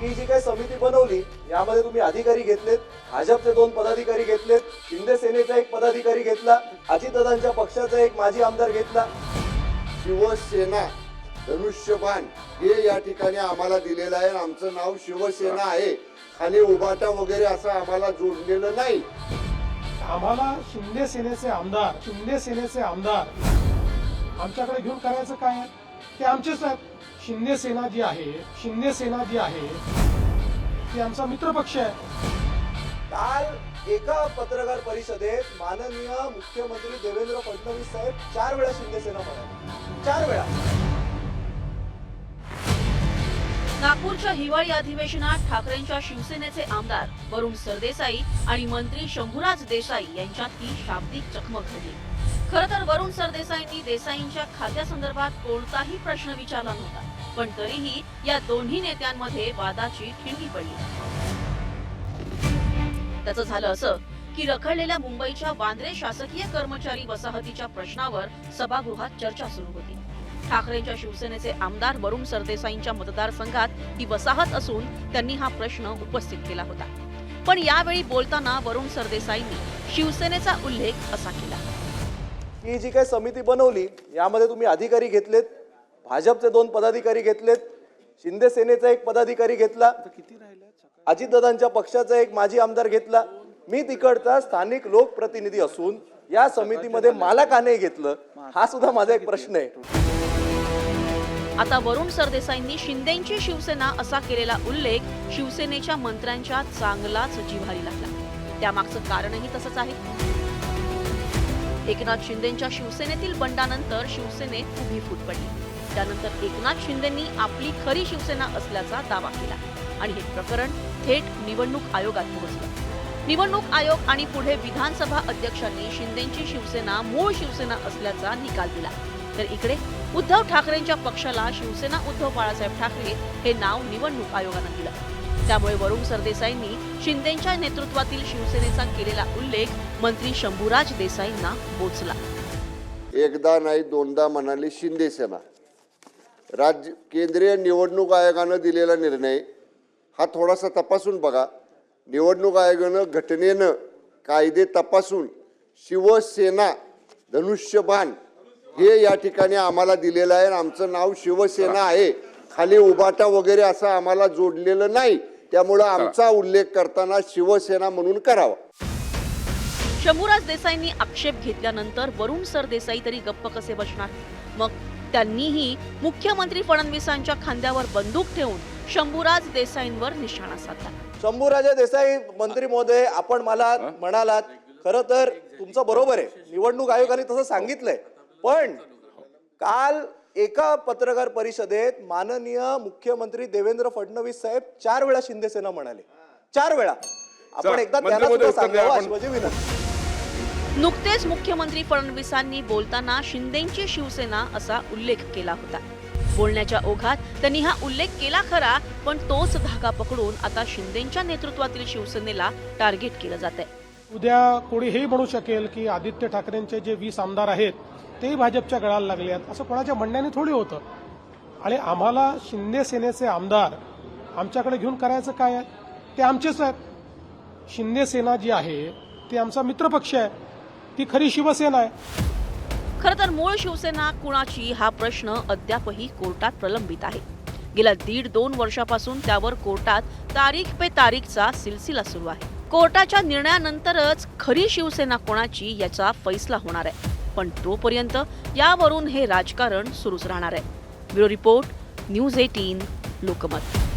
ही जी काही समिती बनवली यामध्ये तुम्ही अधिकारी घेतलेत भाजपचे दोन पदाधिकारी घेतलेत शिंदे सेनेचा एक पदाधिकारी घेतला अजितदादांच्या पक्षाचा एक माजी आमदार घेतला. शिवसेना धनुष्यबाण हे या ठिकाणी आम्हाला दिलेलं आहे. आमचं नाव शिवसेना आहे. खाली उभाटा वगैरे असं आम्हाला जोडलेलं नाही. आम्हाला शिंदे सेनेचे आमदार शिंदे सेनेचे आमदार आमच्याकडे घेऊन करायचं काय आहे? ते आमचेच आहेत. शिंदे सेना जी आहे शिंदे सेना जी आहे ती आमचा मित्रपक्ष आहे. काल एका पत्रकार परिषदेत माननीय मुख्यमंत्री देवेंद्र फडणवीस साहेब चार वेळा शिंदे सेना म्हणाले चार वेळा. नागपूरच्या हिवाळी अधिवेशनात ठाकरेंच्या शिवसेनेचे आमदार वरुण सरदेसाई आणि मंत्री शंभूराज देसाई यांच्यात ही शाब्दिक चकमक झाली. खर तर वरुण सरदेसाईंनी देसाईंच्या खात्यासंदर्भात कोणताही प्रश्न विचारला नव्हता. पण तरीही या दोन्ही नेत्यांमध्ये वादाची ठिणगी पडली. त्याचं झालं असं की रखडलेल्या मुंबईच्या वांद्रे शासकीय कर्मचारी वसाहतीच्या प्रश्नावर सभागृहात चर्चा सुरू होती. ठाकरेंच्या शिवसेनेचे आमदार वरुण सरदेसाईंच्या मतदारसंघात ही वसाहत असून त्यांनी हा प्रश्न उपस्थित केला होता. पण यावेळी बोलताना वरुण सरदेसाईंनी शिवसेनेचा उल्लेख असा केला. ही जी काही समिती बनवली यामध्ये तुम्ही अधिकारी घेतलेत भाजपचे दोन पदाधिकारी घेतलेत शिंदे सेनेचा एक पदाधिकारी घेतला अजितदादांच्या पक्षाचा एक माजी आमदार घेतला. मी तिकडचा स्थानिक लोकप्रतिनिधी असून या समितीमध्ये मला का नाही घेतलं हा सुद्धा माझा एक प्रश्न आहे. आता वरुण सरदेसाईंनी शिंदेची शिवसेना असा केलेला उल्लेख शिवसेनेच्या मंत्र्यांच्या चांगलाच जिव्हारी लागला. त्यामागचं कारणही तसंच आहे. एकनाथ शिंदेच्या शिवसेनेतील बंडानंतर शिवसेनेत उभी फूट पडली. त्यानंतर एकनाथ शिंदेंनी आपली खरी शिवसेना असल्याचा दावा केला. आणि हे प्रकरण थेट निवडणूक आयोगात पोहोचलं. निवडणूक आयोग आणि पुढे विधानसभा अध्यक्षांनी शिंदेची शिवसेना मूळ शिवसेना असल्याचा निकाल दिला. तर इकडे उद्धव ठाकरेंच्या पक्षाला शिवसेना उद्धव बाळासाहेब ठाकरे हे नाव निवडणूक आयोगानं दिलं. त्यामुळे वरुण सरदेसाईंनी शिंदेच्या नेतृत्वातील शिवसेनेचा केलेला उल्लेख मंत्री शंभूराज देसाईंना बोचला. एकदा नाही दोनदा म्हणाली शिंदेसेना. राज्य केंद्रीय निवडणूक आयोगानं दिलेला निर्णय हा थोडासा तपासून बघा. निवडणूक आयोगानं घटनेनं कायदे तपासून शिवसेना धनुष्यबाण हे या ठिकाणी आम्हाला दिलेलं आहे. आणि आमचं नाव शिवसेना आहे. खाली उभाटा वगैरे असं आम्हाला जोडलेलं नाही. त्यामुळं आमचा उल्लेख करताना शिवसेना म्हणून करावा. शंभूराज देसाईंनी आक्षेप घेतल्यानंतर वरुण सरदेसाई तरी गप्प कसे बसणार? मग त्यांनीही मुख्यमंत्री फडणवीसांच्या खांद्यावर बंदूक ठेवून शंभूराज देसाईंवर निशाणा साधला. शंभूराजे देसाई मंत्री महोदय आपण मला म्हणालात खरं तर तुमचं बरोबर आहे. निवडणूक आयोगाने तसं सांगितलंय. पण काल एका पत्रकार परिषदेत माननीय मुख्यमंत्री देवेंद्र फडणवीस साहेब चार वेळा शिंदे सेना म्हणाले. चार वेळा. आपण एकदा त्यांना सुद्धा सांगावं. अशी माझी विनंती. नुकतेच मुख्यमंत्री फडणवीसांनी बोलताना शिंदेची शिवसेना असा उल्लेख केला होता. बोलण्याच्या ओघात त्यांनी हा उल्लेख केला खरा पण तोच धागा पकडून आता शिंदेच्या नेतृत्वातील शिवसेनेला टार्गेट केलं जात आहे उद्या कोणी हेही म्हणू शकेल की आदित्य ठाकरेंचे जे वीस आमदार आहेत तेही भाजपच्या गळाला लागले आहेत. असं कोणाच्या म्हणण्याने थोडी होतं? आणि आम्हाला शिंदे सेनेचे आमदार आमच्याकडे घेऊन करायचं काय आहे? ते आमचेच आहेत. शिंदे सेना जी आहे ती आमचा मित्रपक्ष आहे. ती खरी शिवसेना आहे. खरं तर मूळ शिवसेना कुणाची हा प्रश्न अद्यापही कोर्टात प्रलंबित आहे. गेल्या दीड दोन वर्षापासून त्यावर कोर्टात तारीख पे तारीखचा सिलसिला सुरू आहे. कोर्टाच्या निर्णयानंतरच खरी शिवसेना कोणाची याचा फैसला होणार आहे. पण तोपर्यंत यावरून हे राजकारण सुरूच राहणार आहे. Bureau report news eighteen Lokmat.